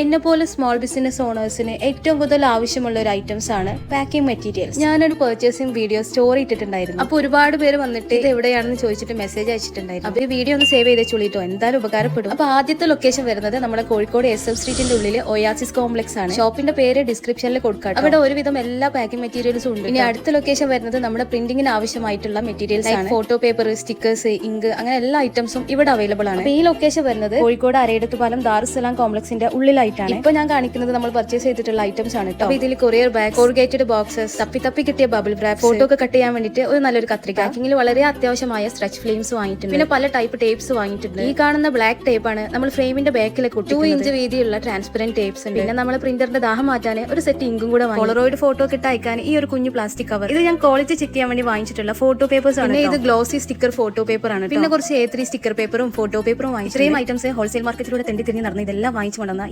എന്നെ പോലെ small business ഓണേഴ്സിന് ഏറ്റവും കൂടുതൽ ആവശ്യമുള്ള ഒരു ഐറ്റംസ് ആണ് പാക്കിംഗ് മെറ്റീരിയൽസ് ഞാനൊരു പെർച്ചേസിംഗ് വീഡിയോ സ്റ്റോറി ഇട്ടിട്ടുണ്ടായിരുന്നു. അപ്പൊ ഒരുപാട് പേര് വന്നിട്ട് ഇത് എവിടെയാണെന്ന് ചോദിച്ചിട്ട് മെസ്സേജ് അയച്ചിട്ടുണ്ടായിരുന്നു. അപ്പൊ ഈ വീഡിയോ ഒന്ന് സേവ് ചെയ്ത് ചുള്ളിട്ടോ എന്തായാലും ഉപകാരപ്പെടും. അപ്പൊ ആദ്യത്തെ ലൊക്കേഷൻ വരുന്നത് നമ്മുടെ കോഴിക്കോട് എസ് എഫ് സ്ട്രീറ്റിന്റെ ഉള്ളിൽ ഒയാസിസ് കോംപ്ലക്സ് ആണ്. ഷോപ്പിന്റെ പേര് ഡിസ്ക്രിപ്ഷനിൽ കൊടുക്കാം അവിടെ ഒരുവിധം എല്ലാ പാക്കിംഗ് മെറ്റീരിയൽസും ഉണ്ട് ഇനി അടുത്ത ലൊക്കേഷൻ വരുന്നത് നമ്മുടെ പ്രിന്റിംഗിന് ആവശ്യമായിട്ടുള്ള മെറ്റീരിയൽസ് ആണ്. ഫോട്ടോ പേപ്പർ സ്റ്റിക്കേഴ്സ് ഇങ്ക് അങ്ങനെ എല്ലാ ഐറ്റംസും ഇവിടെ അവൈലബിൾ ആണ്. ഈ ലൊക്കേഷൻ വരുന്നത് കോഴിക്കോട് അരയിടത്തുപാലം ദാറുസലാം കോംപ്ലക്സിന്റെ ഉള്ളിലായിട്ടാണ് ഇപ്പൊ ഞാൻ കാണിക്കുന്നത് നമ്മൾ പർച്ചേസ് ചെയ്തിട്ടുള്ള ഐറ്റംസ് ആണ് കേട്ടോ ഇതിൽ കൊറിയർ ബാഗ് കോർഗേറ്റഡ് ബോക്സസ് തപ്പി തപ്പി കിട്ടിയ ബബിൾ റാപ്പ് ഫോട്ടോ ഒക്കെ കട്ട് ചെയ്യാൻ വേണ്ടിട്ട് ഒരു നല്ലൊരു കത്രിക. പാക്കിങ്ങിൽ വളരെ അത്യാവശ്യമായ സ്ട്രെച്ച് ഫ്ലെയിംസ് വാങ്ങിയിട്ടുണ്ട്. പിന്നെ പല ടൈപ്പ് ടേപ്സ് വാങ്ങിയിട്ടുണ്ട്. ഈ കാണുന്ന ബ്ലാക്ക് ടേപ്പ് ആണ് നമ്മൾ ഫ്രെയിമിന്റെ ബാക്കിലെ ടു ഇഞ്ച് വീതിയുള്ള ട്രാൻസ്പെറന്റ് ടേപ്സ് ഉണ്ട്. പിന്നെ നമ്മൾ പ്രിന്ററിന്റെ ദാഹം മാറ്റാൻ ഒരു സെറ്റ് ഇങ്കും കൂടെ പോളറോയിഡ് ഫോട്ടോ ഒക്കെ അയക്കാൻ ഈ ഒരു കുഞ്ഞു പ്ലാസ്റ്റിക് കവർ ഇത് ഞാൻ ക്വാളിറ്റി ചെക്ക് ചെയ്യാൻ വേണ്ടി വാങ്ങിച്ചിട്ടുള്ള ഫോട്ടോ പേപ്പേഴ്സ് ആണ് ഇത് ഗ്ലോസി സ്റ്റിക്കർ ഫോട്ടോ പേപ്പർ ആണ് പിന്നെ കുറച്ച് എ ത്രീ സ്റ്റിക്കർ പേപ്പറും ഫോട്ടോ പേപ്പറും വാങ്ങിച്ചു ഇത്രയും ഐറ്റംസ് ഹോൾസെയിൽ മാർക്കറ്റിലൂടെ തെണ്ടി തിരിഞ്ഞ് നടന്ന് ഇതെല്ലാം വാങ്ങിച്ചു കൊണ്ടുവന്ന